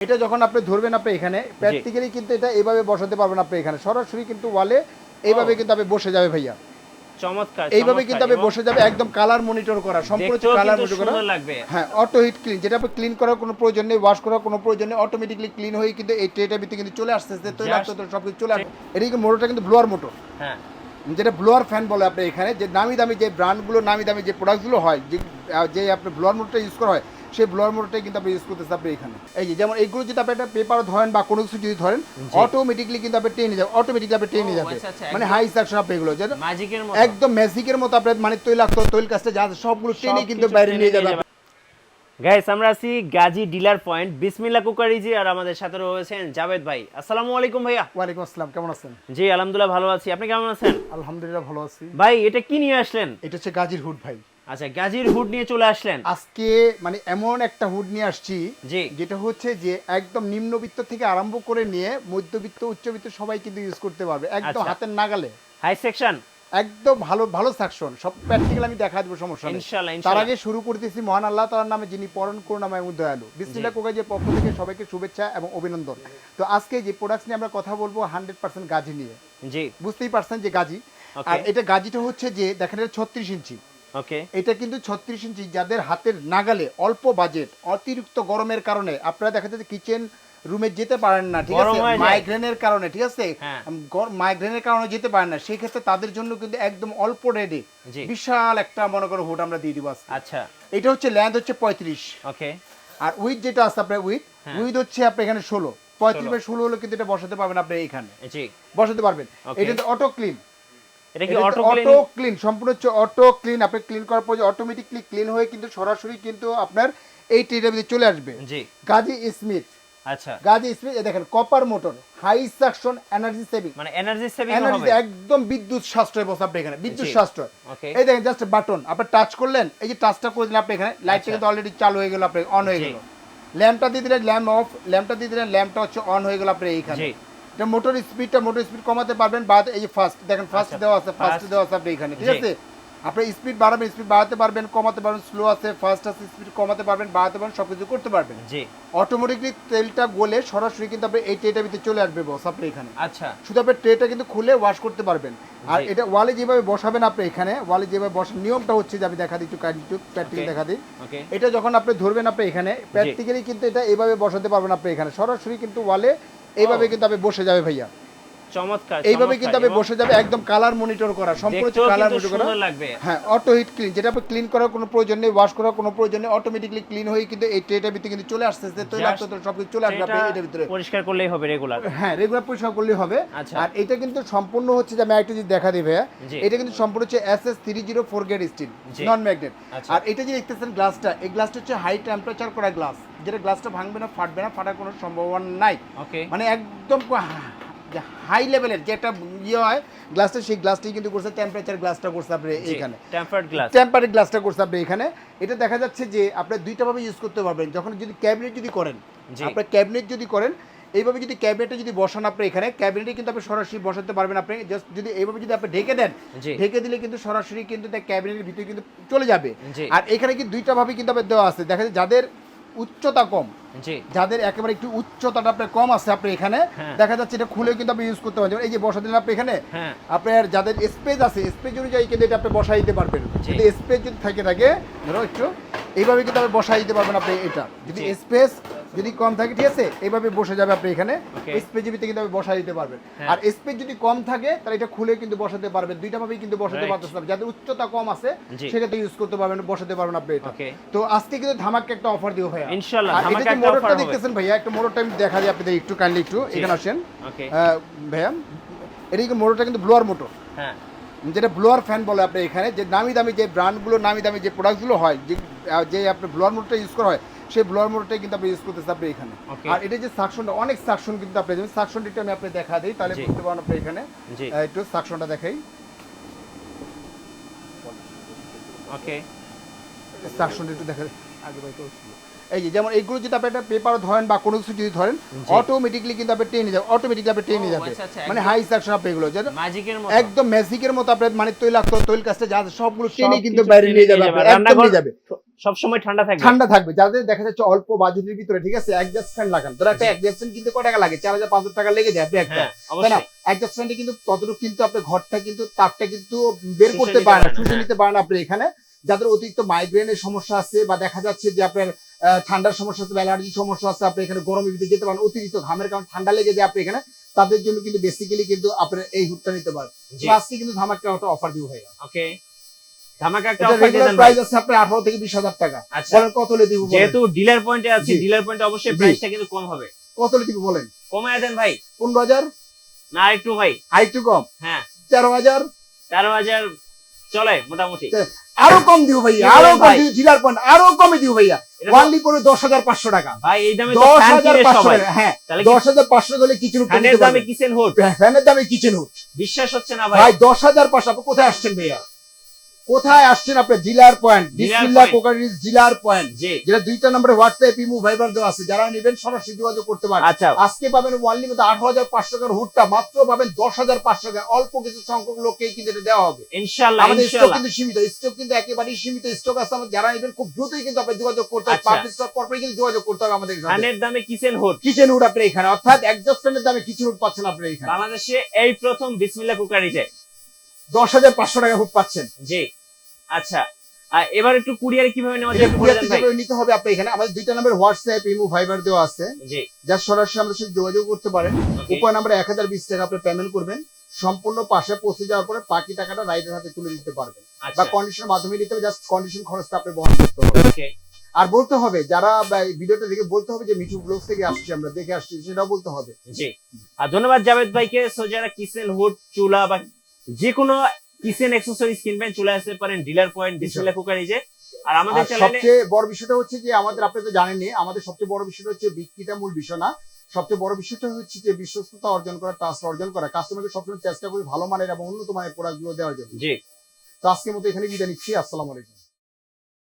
এটা যখন আপনি ধরবেন আপনি এখানে প্র্যাকটিক্যালি কিন্তু এটা এইভাবে বসাতে পারবেন আপনি এখানে। সরাসরি কিন্তু ওয়ালে এইভাবে কিন্তু আপনি বসে যাবে ভাইয়া। চমৎকার এইভাবে কিন্তু আপনি বসে যাবে একদম কালার মনিটর করা সম্পূর্ণ কালার মনিটর করা। হ্যাঁ অটো হিট ক্লিন যেটা আপনি ক্লিন করার কোনো প্রয়োজন নেই ওয়াশ করার কোনো প্রয়োজন নেই অটোমেটিকলি ক্লিন হয়ে কিন্তু এই ট্রেটার ভিতরে কিন্তু চলে আসতেছে তৈলাক্ত Just- সব কিছু চলে আসবে এটা কিন্তু মোটরটা কিন্তু ব্লোয়ার মোটর হ্যাঁ। যেটা ব্লোয়ার ফ্যান বলে আপনি এখানে যে নামি দামি যে ব্র্যান্ডগুলো নামি দামি যে প্রোডাক্টগুলো হয় যে যে আপনার ব্লোয়ার মোটরটা ইউজ করা হয় সেই ব্লোয়ার মোটরটাই কিন্তু আপনি ইউজ করতেছে আপনি এখানে। এই যে যেমন এইগুলো যদি আপনি একটা পেপার ধরেন বা কোনো কিছু যদি ধরেন অটোমেটিকলি কিন্তু আপনি টেনে যাবে অটোমেটিকলি আপনি টেনে যাবে। আচ্ছা, আচ্ছা, মানে হাই সাকশন আপনি এগুলো একদম ম্যাজিকের মতো আপনার মানে তৈলাক্ত তৈল কাজটা যা সবগুলো টেনে কিন্তু বাইরে নিয়ে যাবে। গাইস আমরা আছি গাজী ডিলার পয়েন্ট বিসমিল্লা কুকারিজি আর আমাদের সাথে রয়েছেন জাভেদ ভাই। আসসালামু আলাইকুম ভাইয়া। ওয়ালাইকুম আসসালাম কেমন আছেন? জি আলহামদুলিল্লাহ ভালো আছি। আপনি কেমন আছেন? আলহামদুলিল্লাহ ভালো আছি। ভাই এটা কি নিয়ে আসলেন? এটা হচ্ছে গাজীর হুড ভাই। আচ্ছা গাজীর হুড নিয়ে চলে আসলেন। আজকে মানে এমন একটা হুড নিয়ে আসছি যেটা হচ্ছে যে একদম নিম্নবিত্ত থেকে আরম্ভ করে নিয়ে মধ্যবিত্ত উচ্চবিত্ত সবাই কিন্তু ইউজ করতে পারবে একদম আচ্ছা। হাতের নাগালে। হাই সেকশন একদম ভালো ভালো সেকশন সব প্র্যাকটিক্যাল আমি দেখা দেবো সমস্যা নেই। ইনশাআল্লাহ তার আগে শুরু করতেছি মহান আল্লাহ তাআলার নামে যিনি পরম করুণাময় এবং দয়ালু বিসমিল্লাহ কোকাজের পক্ষ থেকে সবাইকে শুভেচ্ছা এবং অভিনন্দন। তো আজকে যে প্রোডাক্টস নিয়ে আমরা কথা বলব হান্ড্রেড পার্সেন্ট গাজি নিয়ে। জি। বুঝতেই পারছেন যে গাজি। আর এটা গাজিটা হচ্ছে যে দেখেন এটা ছত্রিশ ইঞ্চি। ওকে এটা কিন্তু ছত্রিশ ইঞ্চি যাদের হাতের নাগালে অল্প বাজেট অতিরিক্ত গরমের কারণে। আপনারা দেখা যাচ্ছে কিচেন রুমে যেতে পারেন না ঠিক আছে? মাইগ্রেনের কারণে ঠিক আছে? হ্যাঁ। মাইগ্রেনের কারণে যেতে পারেন না। সেই ক্ষেত্রে তাদের জন্য কিন্তু একদম অল্প রেডে। বিশাল একটা মনে করো হুড আমরা দিয়ে দিব আচ্ছা। এটা হচ্ছে ল্যান্ড হচ্ছে পঁয়ত্রিশ। ওকে আর উইথ যেটা আছে আপনার উইথ হ্যাঁ। উইথ হচ্ছে আপনি এখানে ষোলো। পঁয়ত্রিশ। বাই ষোলো হলে কিন্তু এটা বসাতে পারবেন আপনি এখানে জি। বসাতে পারবেন। এটা অটো ক্লিন এটা কি অটো অটো ক্লিন সম্পূর্ণ অটো ক্লিন আপনি ক্লিন করার পর অটোমেটিকলি ক্লিন হয়ে কিন্তু সরাসরি কিন্তু আপনার এই ট্রেডের ভিতরে চলে আসবে। জি। গাজী স্মিথ। আচ্ছা। গাজী স্মিথ দেখেন copper motor high suction energy saving মানে এনার্জি সেভিং এনার্জি একদম বিদ্যুৎ সাশ্রয় বসে আপনি এখানে বিদ্যুৎ। সাশ্রয়। এই দেখেন জাস্ট বাটন আপনি টাচ করলেন এই যে টাচটা করে দিলেন আপনি এখানে লাইটটা আচ্ছা। কিন্তু অলরেডি চালু হয়ে গেল আপনি অন হয়ে। গেল। ল্যাম্পটা দিয়ে দিলেন ল্যাম্প অফ ল্যাম্পটা দিয়ে দিলেন ল্যাম্পটা হচ্ছে অন হয়ে গেল আপনি এইখানে। এটা মোটর স্পিডটা মোটর স্পিড কমাতে পারবেন বা এই ফার্স্ট দেখেন ফার্স্ট আচ্ছা, দেওয়া আছে ফার্স্ট দেওয়া আছে আপনি এখানে ঠিক আছে? আপনি স্পিড বাড়াবেন স্পিড বাড়াতে পারবেন কমাতে পারবেন স্লো আছে ফার্স্ট আছে স্পিড কমাতে পারবেন বাড়াতে পারবেন সব কিছু করতে পারবেন। জি। অটোমেটিকলি তেলটা গলে সরাসরি কিন্তু আপনি এই ট্রেটার ভিতরে চলে আসবে বস আপনি এখানে। আচ্ছা। শুধু আপনি ট্রেটা কিন্তু খুলে ওয়াশ করতে পারবেন। আর এটা ওয়ালে যেভাবে বসাবেন আপনি এখানে ওয়ালে যেভাবে বসার নিয়মটা হচ্ছে যে আমি দেখা দিই একটু কাজ একটু প্র্যাকটিক্যাল দেখা দিই। ওকে এটা যখন আপনি ধরবেন আপনি এখানে প্র্যাকটিক্যালি কিন্তু এটা এইভাবে বসাতে পারবেন আপনি এখানে। সরাসরি কিন্তু ওয়ালে এইভাবে কিন্তু আপনি বসে যাবে ভাইয়া। চমৎকার এইভাবে কিন্তু আপনি বসে যাবে একদম কালার মনিটর করা সম্পূর্ণ কালার মনিটর করা। লাগবে। হ্যাঁ অটো হিট ক্লিন যেটা আপনি ক্লিন করার কোনো প্রয়োজন নেই ওয়াশ করার কোনো প্রয়োজন নেই অটোমেটিকলি ক্লিন হয়ে কিন্তু এই ট্রেটার ভিতরে কিন্তু চলে তৈলাক্ত Just সব কিছু চলে আসবে আপনি এটার ভিতরে। পরিষ্কার করলেই হবে রেগুলার হ্যাঁ রেগুলার পরিষ্কার করলেই হবে। আচ্ছা। আর এটা কিন্তু সম্পূর্ণ হচ্ছে যে আমি একটা যদি দেখা দিই ভাইয়া। এটা কিন্তু সম্পূর্ণ হচ্ছে S S three zero four grade steel non magnet. আর এটা যে দেখতেছেন গ্লাসটা এই গ্লাসটা হচ্ছে হাই টেম্পারেচার করা গ্লাস যেটা গ্লাসটা ভাঙবে না ফাটবে না ফাটার কোনো সম্ভাবনা নাই। মানে একদম হাই লেভেলের যে একটা ইয়ে হয় গ্লাসটা সেই গ্লাসটাই কিন্তু করছে টেম্পারেচার গ্লাসটা করছে আপনি এখানে। টেম্পারড গ্লাস টেম্পারেট গ্লাসটা করছে আপনি এখানে। এটা দেখা যাচ্ছে যে আপনি দুইটা ভাবে ইউজ করতে পারবেন। যখন যদি ক্যাবিনেট যদি করেন। আপনার ক্যাবিনেট যদি করেন এইভাবে যদি ক্যাবিনেটে যদি বসান আপনি এখানে ক্যাবিনেটে কিন্তু আপনি সরাসরি বসাতে পারবেন আপনি। জাস্ট যদি এইভাবে যদি আপনি ঢেকে দেন ঢেকে দিলে কিন্তু সরাসরি কিন্তু ক্যাবিনেটের ভিতরে কিন্তু চলে যাবে। আর এখানে কিন্তু দুইটা ভাবে কিন্তু আপনার দেওয়া আছে। দেখা যায় যাদের উচ্চতা কম। যাদের একেবারে একটু উচ্চতাটা আপনার কম আছে আপনি এখানে হ্যাঁ। দেখা যাচ্ছে এটা খুলে কিন্তু আপনি ইউজ করতে পারবেন। এই যে বসা দিলেন আপনি এখানে হ্যাঁ। আপনার যাদের স্পেস আছে স্পেস অনুযায়ী কিন্তু এটা আপনি বসাই দিতে পারবেন। যদি স্পেস যদি থাকে থাকে ধরো একটু এইভাবে কিন্তু আপনি বসাই দিতে পারবেন আপনি এটা। যদি স্পেস যদি কম থাকে ঠিক আছে? এইভাবে বসে যাবে আপনি এখানে। Okay. স্পেস ভিতরে কিন্তু আপনি বসাই দিতে পারবেন। হ্যাঁ। আর স্পেস যদি কম থাকে তাহলে এটা খুলে কিন্তু বসাতে পারবেন। দুইটা ভাবেই কিন্তু বসাতে. পারতেছেন যাদের উচ্চতা কম আছে। সেক্ষেত্রে ইউজ করতে পারবেন বসাতে পারবেন আপনি এটা। তো আজকে কিন্তু ধামাকে একটা অফার দিব ভাইয়া। ইনশাআল্লাহ, আর এটা ধামাকা একটা মোটরটা দেখতেছেন ভাইয়া একটা মোটরটা আমি দেখা দিই আপনাদের একটু কাইন্ডলি একটু। এখানে আসেন। ভাইয়া এটা কিন্তু মোটরটা কিন্তু ব্লোয়ার মোটর হ্যাঁ। যেটা ব্লোয়ার ফ্যান বলে আপনি এখানে যে নামি দামি যে ব্র্যান্ডগুলো নামি দামি যে প্রোডাক্টগুলো হয় যে আপনার ব্লোয়ার মোটরটা ইউজ করা হয় সেই ব্লোয়ার মোটরটাই কিন্তু আপনি ইউজ করতেছে আপনি এখানে। আর এটা যে সাকশনটা অনেক সাকশন কিন্তু আপনি যেমন সাকশনটা একটু আমি আপনি দেখা দিই তাহলে বুঝতে পারেন আপনি এখানে। একটু সাকশনটা দেখাই। ওকে সাকশনটা একটু দেখা। আগে ভাই। এই যে যেমন এইগুলো যদি আপনি একটা পেপার ধরেন বা কোনো কিছু যদি ধরেন। অটোমেটিকলি কিন্তু আপনি টেনে যাবে অটোমেটিকলি আপনি টেনে যাবে। আচ্ছা, আচ্ছা, মানে হাই সাকশন আপনি এগুলো ম্যাজিকের মতো। একদম ম্যাজিকের মতো আপনার মানে তৈলাক্ত তৈল কাজটা যা সবগুলো টেনে কিন্তু বাইরে নিয়ে যাবে। একদম নিয়ে যাবে। সবসময় ঠান্ডা থাকবে। ঠান্ডা থাকবে। যাদের দেখা যাচ্ছে অল্প বাজেটের ভিতরে ঠিক আছে অ্যাডজাস্ট ফ্যান লাগান। ধরো একটা। অ্যাডজাস্ট ফ্যান কিনতে কয় টাকা লাগে? চার হাজার পাঁচ হাজার টাকা লেগে যায় আপনি একটা হ্যাঁ তাই না? অ্যাডজাস্ট ফ্যানটা কিন্তু ততটুকু কিন্তু আপনার ঘরটা কিন্তু তাপটা কিন্তু বের করতে পারে না শুষে হ্যাঁ। নিতে পারে না আপনি এখানে। যাদের অতিরিক্ত মাইগ্রেনের সমস্যা আছে বা দেখা যাচ্ছে যে আপনার ঠান্ডার সমস্যা আছে অ্যালার্জি সমস্যা আছে আপনি এখানে গরমের ভিতরে যেতে পারেন অতিরিক্ত ঘামের কারণে ঠান্ডা লেগে যায় আপনি এখানে তাদের জন্য কিন্তু বেসিক্যালি কিন্তু আপনার এই হুডটা নিতে পারেন। আজকে কিন্তু ধামাকা একটা অফার দিব ভাইয়া। ওকে ধামাকা একটা অফার দিয়ে রেগুলার দেন ভাই। প্রাইস আছে আপনার আঠারো থেকে বিশ হাজার টাকা। আচ্ছা। বলেন কত হলে দিব যেহেতু ডিলার পয়েন্টে আছি জি। ডিলার পয়েন্টে অবশ্যই প্রাইসটা কিন্তু কম হবে। কত দিব বলেন? কমায় দেন ভাই। না একটু ভাই। আরেকটু কম? হ্যাঁ। চলে মোটামুটি। আরও কম ভাইয়া আরও কম? ডিলার পয়েন্ট আরও কমে দিব ভাইয়া। ওয়ানলি দশ হাজার পাঁচশো টাকা। ভাই এই দামে দশ হাজার পাঁচশো হ্যাঁ। তাহলে দশ হাজার পাঁচশো হলে কিচেন ফ্যানের দামে কিচেন হুড ফ্যানের দামে কিচেন উঠ বিশ্বাস হচ্ছে না ভাই। ভাই দশ হাজার পাঁচশো কোথায় আসছেন ভাইয়া? কোথায় আসছেন আপনি? জিলার পয়েন্ট। ডিলার বিসমিল্লাহ কোকারিজ জিলার পয়েন্ট। যেটা দুইটা নম্বরে হোয়াটসঅ্যাপ ইমো ভাইবার দেওয়া আছে। যারা নেবেন সরাসরি যোগাযোগ করতে পারেন। আচ্ছা। আজকে পাবেন ওয়ানলি মতো আঠারো হাজার পাঁচশো টাকার হুডটা। মাত্র পাবেন দশ হাজার পাঁচশো টাকা অল্প কিছু সংখ্যক লোককেই কিন্তু এটা দেওয়া হবে। ইনশাআল্লাহ আমাদের স্টক কিন্তু সীমিত। স্টক কিন্তু একেবারেই সীমিত। স্টক আছে আমাদের। যারা নেবেন খুব দ্রুতই কিন্তু আপনি যোগাযোগ করতে হবে আচ্ছা। পাবলিক স্টক পরপরই কিন্তু যোগাযোগ করতে হবে আমাদের ফ্যানের দামে কিচেন হুড। কিচেন উড আপনি এখানে। অর্থাৎ একজস্ট ফ্যানের দামে কিচেন উড পাচ্ছেন আপনি এখানে। বাংলাদেশে এই প্রথম বিসমিল্লাহ কুকারিতে। দশ হাজার পাঁচশো টাকা হুট পাচ্ছেন। জি। আচ্ছা। আর এবার একটু কুরিয়ারে কীভাবে নেওয়া যায় কুরিয়ার নিতে হবে আপনি এখানে আমাদের দুইটা নাম্বার হোয়াটসঅ্যাপ ইমো ভাইবার দেওয়া আছে। জি। যা সরাসরি আমাদের সাথে যোগাযোগ করতে পারেন। উপায় নাম্বার এক হাজার বিশ টাকা আপনি পেমেন্ট করবেন। সম্পূর্ণ পাশে পৌঁছে যাওয়ার পরে বাকি টাকাটা রাইডের হাতে তুলে দিতে পারবেন। বা আচ্ছা। কন্ডিশনের মাধ্যমে নিতে হবে জাস্ট কন্ডিশন খরচটা আপনি বহন করতে হবে। ওকে। আর বলতে হবে যারা ভিডিওটা দেখে বলতে হবে যে মিঠু ব্লগ থেকে আসছি আমরা দেখে আসছি সেটাও বলতে হবে। জি। আর ধন্যবাদ জাভেদ ভাইকে। সো যারা কিচেন হুড চুলা বা যে কোনো কিচেন অ্যাক্সেসরিজ কিনবেন চলে আসতে পারেন ডিলার পয়েন্ট বিসমিল্লাহ কুকারিজে আর আমাদের আর সবচেয়ে বড় বিষয়টা হচ্ছে যে আমাদের আপনি তো জানেনই আমাদের সবচেয়ে বড় বিষয়টা হচ্ছে বিক্রিটা মূল বিষয় না। সবচেয়ে বড় বিষয়টা হচ্ছে যে বিশ্বস্ততা অর্জন করা ট্রাস্ট অর্জন করা। কাস্টমারকে সবসময় চেষ্টা করি ভালো মানের এবং উন্নত মানের প্রোডাক্টগুলো দেওয়ার জন্য। জি। তো আজকের মতো এখানে বিদায় নিচ্ছি। আসসালামু আলাইকুম।